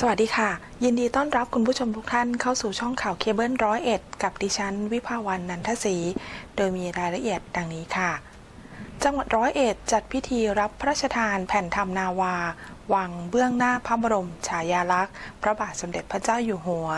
สวัสดีค่ะ ยินดีต้อนรับคุณผู้ชมทุกท่านเข้าสู่ช่องข่าวเคเบิลร้อยเอ็ดกับดิฉัน วิภาวันนันทศรีโดยมีรายละเอียดดังนี้ค่ะ จังหวัดร้อยเอ็ดจัดพิธีรับพระราชทานแผ่นธรรมนาวา วังเบื้องหน้าพระบรมฉายาลักษณ์ พระบาทสมเด็จพระเจ้าอยู่หัว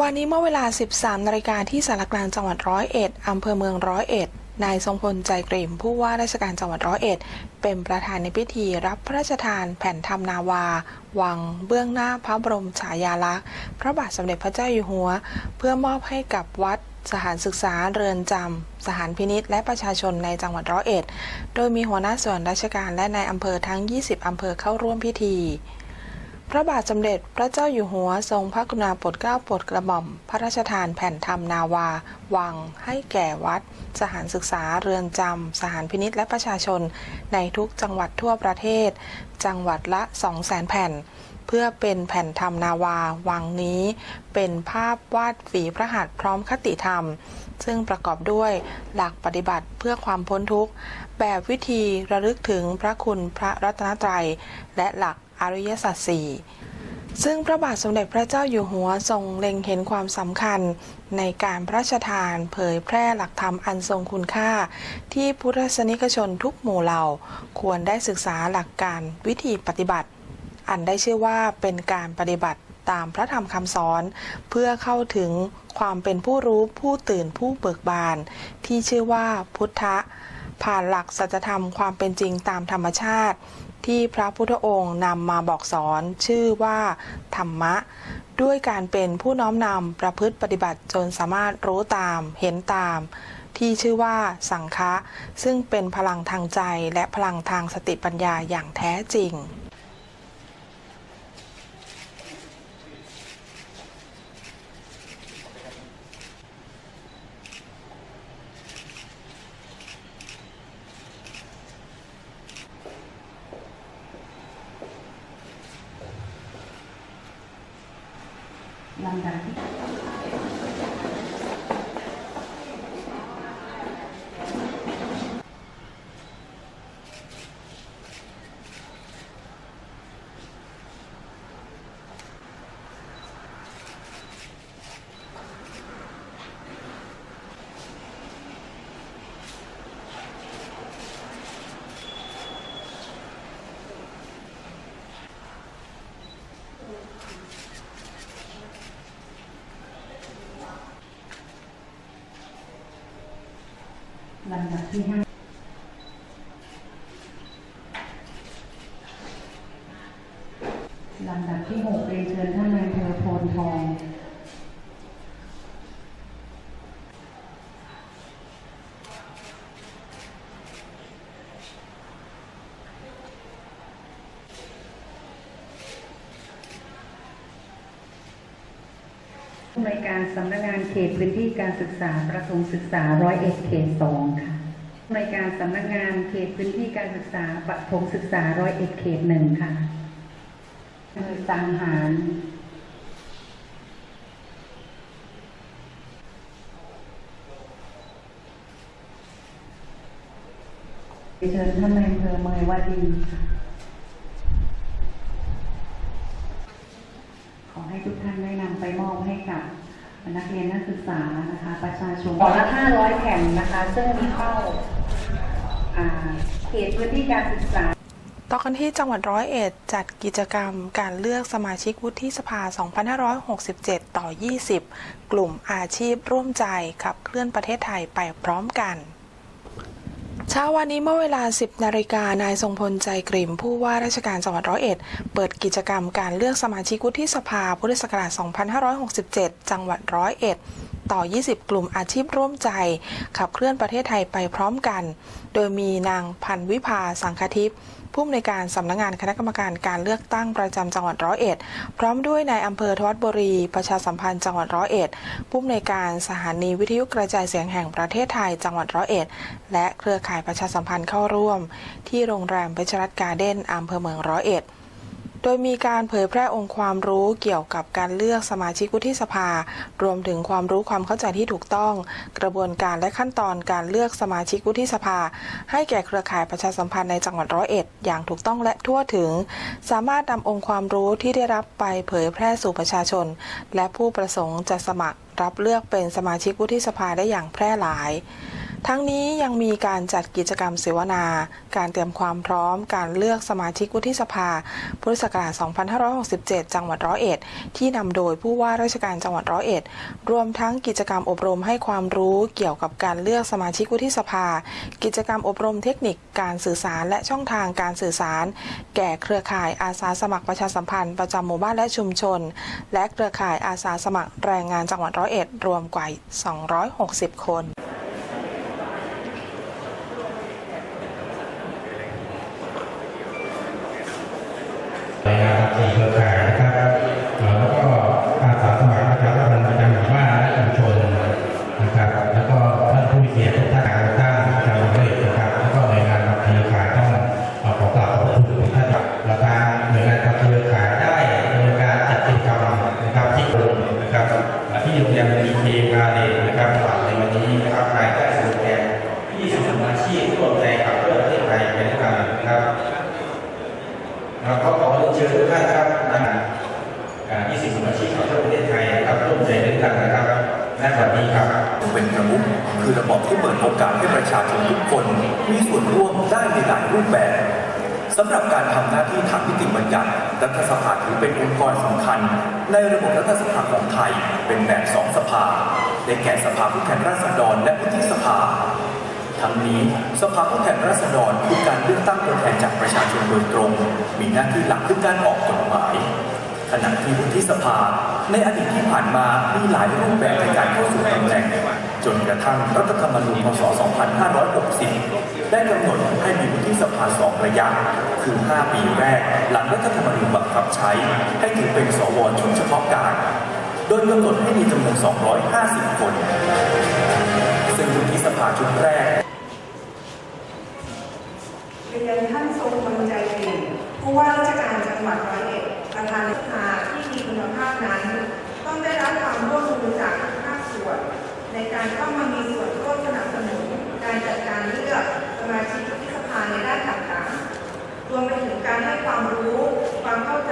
วันนี้เมื่อเวลา 13นาฬิกาที่สารกลางจังหวัดร้อยเอ็ดอำเภอเมืองร้อยเอ็ด นายทรงพลใจกริมผู้ว่าราชการจังหวัดร้อยเอ็ด เป็นประธานในพิธีรับพระราชทานแผ่นธรรมนาวา วังเบื้องหน้าพระบรมฉายาลักษณ์ พระบาทสมเด็จพระเจ้าอยู่หัว เพื่อมอบให้กับวัดสถานศึกษาเรือนจำ สถานพินิษและประชาชนในจังหวัดร้อยเอ็ด โดยมีหัวหน้าส่วนราชการและนายอำเภอทั้ง 20 อำเภอเข้าร่วมพิธี พระบาทสมเด็จพระเจ้าอยู่หัวทรงพระกรุณาโปรดเกล้าโปรดกระหม่อม พระราชทานแผ่นธรรมนาวา วัง ให้แก่วัด สถานศึกษาเรือนจำสถานพินิษและประชาชน ในทุกจังหวัดทั่วประเทศ จังหวัดละ200,000แผ่น เพื่อเป็นแผ่นธรรมนาวา วังนี้ เป็นภาพวาดฝีพระหัตถ์พร้อมคติธรรม ซึ่งประกอบด้วยหลักปฏิบัติเพื่อความพ้นทุกข์ แบบวิธีระลึกถึงพระคุณพระรัตนตรัย และหลัก อริยสัจสี่ซึ่งพระบาทสมเด็จพระเจ้าอยู่หัวทรงเล็งเห็นความสำคัญในการพระราชทานเผยแพร่หลักธรรมอันทรงคุณค่า ที่พุทธศนิกชนทุกหมู่เหล่าควรได้ศึกษาหลักการวิธีปฏิบัติ อันได้ชื่อว่าเป็นการปฏิบัติตามพระธรรมคำสอน เพื่อเข้าถึงความเป็นผู้รู้ผู้ตื่นผู้เบิกบาน ที่ชื่อว่าพุทธะผ่านหลักสัจธรรมความเป็นจริงตามธรรมชาติ ที่พระพุทธองค์นำมาบอกสอนชื่อว่า ธรรมะ ด้วยการเป็นผู้น้อมนำประพฤติปฏิบัติจนสามารถรู้ตามเห็นตาม ที่ชื่อว่าสังฆะซึ่งเป็นพลังทางใจและพลังทางสติปัญญาอย่างแท้จริง ล ลำดับที่หกเรียนเชิญท่านนายเภอโพนทองผู้ในวยการสำนักงานเขตพื้นที่การศึกษา ประถมศึกษาร้อยเอ็ดเขตสองค่ะ ในวยการสำนักงานเขตพื้นที่การศึกษาประถมศึกษาร้อยเอ็ดเขตหนึ่งค่ะสังหารเชิญท่านนายอำเภอเมยวดีค่ะขอให้ทุกท่านได้นำไปมอบให้กับนักเรียนนักศึกษานะคะ ประชาชนขอละ500แผ่นนะคะ ซึ่งมีเข้า เขตพื้นที่การศึกษาต่อกันที่จังหวัดร้อยเอ็ดจัดกิจกรรมการเลือกสมาชิกวุฒิสภา 2567 ต่อ 20 กลุ่มอาชีพร่วมใจขับเคลื่อนประเทศไทยไปพร้อมกันเช้าวันนี้เมื่อเวลา 10 นาฬิกานายทรงพลใจกริ่มผู้ว่าราชการจังหวัดร้อยเอ็ด เปิดกิจกรรมการเลือกสมาชิกวุฒิสภาพุทธศักราช 2567 จังหวัดร้อยเอ็ด ต่อ 20 กลุ่มอาชีพร่วมใจ ขับเคลื่อนประเทศไทยไปพร้อมกัน โดยมีนางพันวิภาสังคทิพย์ผู้อำนวยการสำนักงานคณะกรรมการการเลือกตั้งประจำจังหวัดร้อยเอ็ด พร้อมด้วยนายอำเภอทวัดบุรี ประชาสัมพันธ์จังหวัดร้อยเอ็ด ผู้อำนวยการสถานีวิทยุกระจายเสียงแห่งประเทศไทยจังหวัดร้อยเอ็ด และเครือข่ายประชาสัมพันธ์เข้าร่วม ที่โรงแรมเพชรรัตการ์เด้นอำเภอเมืองร้อยเอ็ด โดยมีการเผยแพร่องค์ความรู้เกี่ยวกับการเลือกสมาชิกวุฒิสภา รวมถึงความรู้ความเข้าใจที่ถูกต้อง กระบวนการและขั้นตอนการเลือกสมาชิกวุฒิสภา ให้แก่เครือข่ายประชาสัมพันธ์ในจังหวัดร้อยเอ็ดอย่างถูกต้องและทั่วถึง สามารถนำองค์ความรู้ที่ได้รับไปเผยแพร่สู่ประชาชน และผู้ประสงค์จะสมัครรับเลือกเป็นสมาชิกวุฒิสภาได้อย่างแพร่หลาย ทั้งนี้ยังมีการจัดกิจกรรมเสวนา การเตรียมความพร้อม การเลือกสมาชิกวุฒิสภา พุทธศักราช 2567 จังหวัดร้อยเอ็ด ที่นำโดยผู้ว่าราชการจังหวัดร้อยเอ็ด รวมทั้งกิจกรรมอบรมให้ความรู้เกี่ยวกับการเลือกสมาชิกวุฒิสภา กิจกรรมอบรมเทคนิคการสื่อสารและช่องทางการสื่อสาร แก่เครือข่ายอาสาสมัครประชาสัมพันธ์ประจำหมู่บ้านและชุมชน และเครือข่ายอาสาสมัครแรงงานจังหวัดร้อยเอ็ด รวมกว่า 260 คน ร คนมีส่วนร่วมได้ในหลายรูปแบบสำหรับการทำหน้าที่ทางนิติบัญญัติรัฐสภาถือเป็นองค์กรสำคัญ ในระบบรัฐสภาของไทยเป็นแบบสองสภาได้แก่สภาผู้แทนราษฎรและวุฒิสภา ทั้งนี้สภาผู้แทนราษฎรคือการเลือกตั้งตัวแทนจากประชาชนโดยตรง มีหน้าที่หลักคือการออกกฎหมายขณะที่วุฒิสภา ในอดีตที่ผ่านมามีหลายรูปแบบในการเข้าสู่ตำแหน่ง จนกระทั่งรัฐธรรมนูญพศ 2560 ได้กำหนดให้มีวุฒิสภาสองระยะ คือ 5 ปีแรก หลังรัฐธรรมนูญบังคับใช้ ให้ถือเป็นสวชุดเฉพาะการ โดยกำหนดให้มีจำนวน 250 คน ซึ่งวุฒิสภาชุดแรกเรียนท่านทรงพลใจเก่งผู้ว่าราชการจังหวัดร้อยเอ็ดประธานสภาที่มีคุณภาพนั้น ต้องได้รับความร่วมมือจากทุกภาคส่วน ในการเข้ามามีส่วนร่วมสนับสนุนการจัดการเลือกสมาชิกวุฒิสภาในด้านต่างๆ รวมไปถึงการให้ความรู้ ความเข้าใจ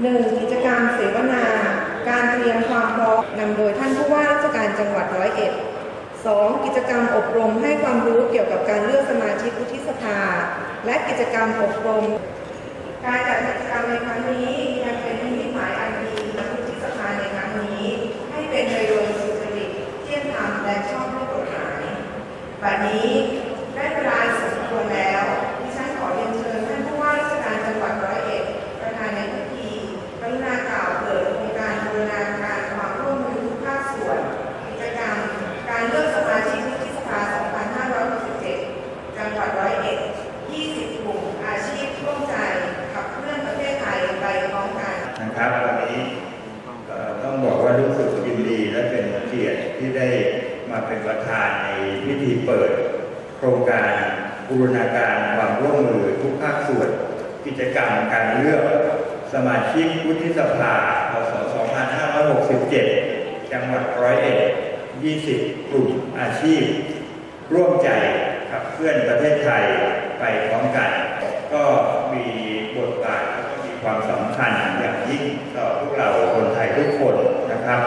1. กิจกรรมเสวนา การเตรียมความพร้อมนำโดยท่านผู้ว่าราชการจังหวัดร้อยเอ็ด 2. กิจกรรมอบรมให้ความรู้เกี่ยวกับการเลือกสมาชิกวุฒิสภา และกิจกรรมอบรม การจัดกิจกรรมในครั้งนี้ยังเป็นนิมิตหมายอันดีของวุฒิสภาในครั้งนี้ ให้เป็นไปโดยสุจริตเที่ยงธรรมและชอบด้วยกฎหมายบัดนี้ได้เวลาสมควรแล้วดิฉันขอเรียนเชิญท่านผู้ว่าราชการจังหวัดร้อยเอ็ดประธานในพิธีกรุณากล่าวเปิดโครงการบูรณาการความร่วมมือทุกภาคส่วน กิจกรรม การเลือกสมาชิกวุฒิสภา 2567 จังหวัด ร้อยเอ็ด20กลุ่มอาชีพร่วมใจขับเคลื่อนประเทศไทยไปพร้อมกันนะครับวันนี้ต้องบอกว่ารู้สึกยินดีและเป็นเกียรติที่ได้มาเป็นประธานในพิธีเปิด โครงการบูรณาการความร่วมมือทุกภาคส่วน กิจกรรมการเลือกสมาชิกวุฒิสภาพศ2567 จังหวัดร้อยเอ็ด20 กลุ่มอาชีพ ร่วมใจ ขับเคลื่อนประเทศไทยไปพร้อมกัน ก็มีบทบาทและก็มีความสำคัญอย่างยิ่งต่อพวกเราคนไทยทุกคนนะครับ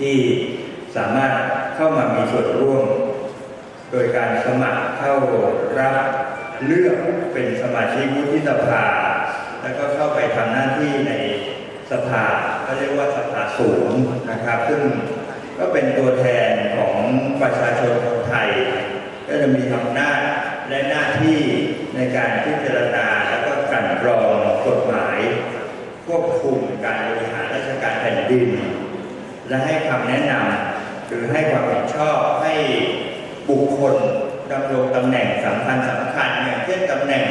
ที่สามารถเข้ามามีส่วนร่วม โดยการสมัครเข้ารับเลือกเป็นสมาชิกวุฒิสภา แล้วก็เข้าไปทำหน้าที่ในสภาเขาเรียกว่าสภาสูงนะครับ ซึ่งก็เป็นตัวแทนของประชาชนคนไทย ก็จะมีอำนาจและหน้าที่ในการพิจารณาแล้วก็กันกรองกฎหมาย ควบคุมการบริหารราชการแผ่นดิน และให้คำแนะนำหรือให้ความเห็นชอบให้บุคคลดำรงตำแหน่งสำคัญสำคัญอย่างเช่นตำแหน่ง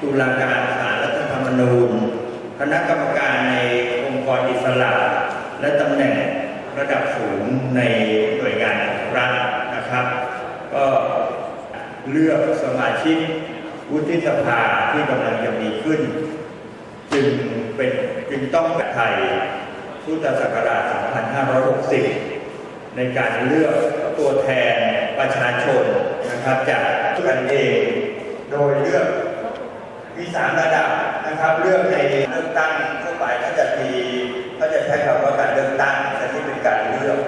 ตุลาการศาลรัฐธรรมนูญ คณะกรรมการในองค์กรอิสระ และตำแหน่งระดับสูงในหน่วยงานของรัฐ เลือกสมาชิกวุฒิสภาที่กำลังจะมีขึ้น จึงเป็นจึงต้องไทยพุทธศักราช 2560 ในการเลือกตัวแทนประชาชนนะครับจากกันเองโดยเลือกมีสามระดับนะครับ เลือกในเลือกตั้งทั่วไปก็จะมีก็จะใช้คำว่าการเลือกตั้งแต่ที่เป็นการเลือก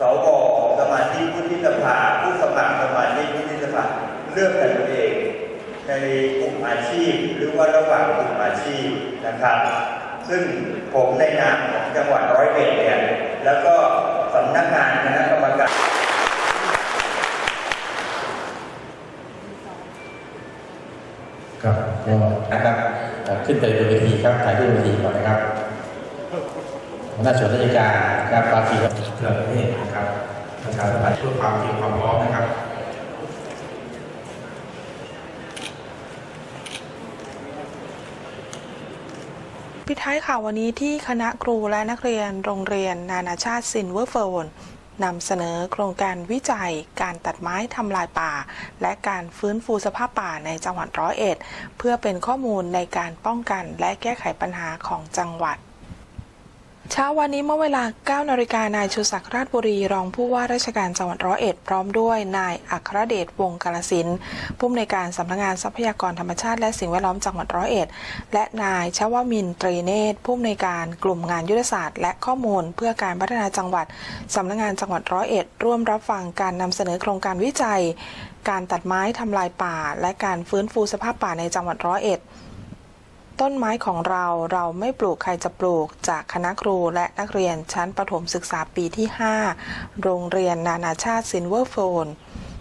สวของสมาชิกวุฒิสภาผู้ สมัครสมาชิกวุฒิสภาเลือกกันเอง ในกลุ่มอาชีพ หรือว่าระหว่างกลุ่มอาชีพนะครับ ซึ่งผมในนามของจังหวัดร้อยเอ็ดเนี่ยแล้วก็สำนักงานคณะกรรมการครับก็นะครับขึ้นไปบนเวทีครับถ่ายรูปเวทีก่อนนะครับหน้าส่วนราชการนะครับบางทีก็เครือประเทศนะครับ ประชาสัมพันธ์เพื่อความเตรียมความพร้อมนะครับปิดท้ายข่าววันนี้ที่คณะครูและนักเรียนโรงเรียน นานาชาติซินเวอร์เฟิร์นนำเสนอโครงการวิจัยการตัดไม้ทำลายป่า และการฟื้นฟูสภาพป่าในจังหวัดร้อยเอ็ด เพื่อเป็นข้อมูลในการป้องกันและแก้ไขปัญหาของจังหวัด เช้าวันนี้เมื่อเวลา 9 นาฬิกานายชูศักดิ์ราชบุรี รองผู้ว่าราชการจังหวัดร้อยเอ็ด พร้อมด้วย นายอัครเดชวงกาลสินธุ์ผู้อำนวยการสำนักงานทรัพยากรธรรมชาติและสิ่งแวดล้อมจังหวัดร้อยเอ็ด และนายชวมินทร์ตรีเนตรผู้อำนวยการกลุ่มงานยุทธศาสตร์และข้อมูลเพื่อการพัฒนาจังหวัดสำนักงานจังหวัดร้อยเอ็ด ร่วมรับฟังการนำเสนอโครงการวิจัย การตัดไม้ทำลายป่า และการฟื้นฟูสภาพป่าในจังหวัดร้อยเอ็ด ต้นไม้ของเราเราไม่ปลูกใครจะปลูกจากคณะครูและนักเรียนชั้นประถมศึกษาปีที่ 5 โรงเรียนนานาชาติซินเวอร์โฟน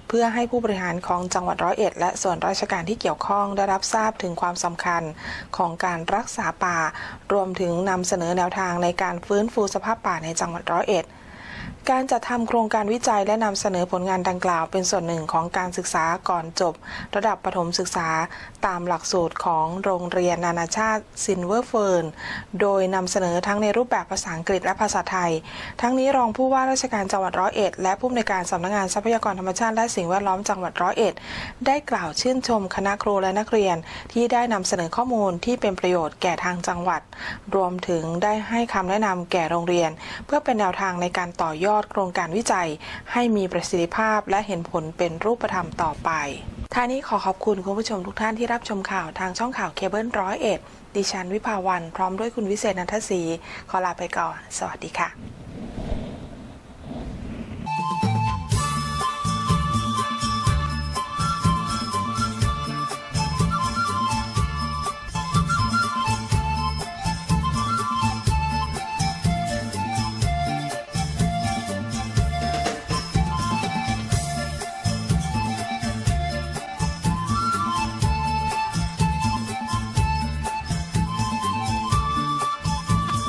เพื่อให้ผู้บริหารของจังหวัดร้อยเอ็ดและส่วนราชการที่เกี่ยวข้องได้รับทราบถึงความสำคัญของการรักษาป่า รวมถึงนำเสนอแนวทางในการฟื้นฟูสภาพป่าในจังหวัดร้อยเอ็ด การจัดทำโครงการวิจัยและนำเสนอผลงานดังกล่าว เป็นส่วนหนึ่งของการศึกษาก่อนจบ ระดับประถมศึกษาตามหลักสูตรของโรงเรียนนานาชาติซินเวอร์เฟิร์น โดยนำเสนอทั้งในรูปแบบภาษาอังกฤษและภาษาไทย ทั้งนี้รองผู้ว่าราชการจังหวัดร้อยเอ็ดและผู้อำนวยการสำนักงานทรัพยากรธรรมชาติและสิ่งแวดล้อมจังหวัดร้อยเอ็ดได้กล่าวชื่นชมคณะครูและนักเรียนที่ได้นำเสนอข้อมูลที่เป็นประโยชน์แก่ทางจังหวัด รวมถึงได้ให้คำแนะนำแก่โรงเรียน เพื่อเป็นแนวทางในการต่อยอดอดโครงการวิจัย ให้มีประสิทธิภาพและเห็นผลเป็นรูปธรรมต่อไปท่านี้ขอขอบคุณคุณผู้ชมทุกท่านที่รับชมข่าวทางช่องข่าวเคเบิลร้อยเอ็ดดิฉันวิภาวัน พร้อมด้วยคุณวิเศษนันทศรีขอลาไปก่อน สวัสดีค่ะ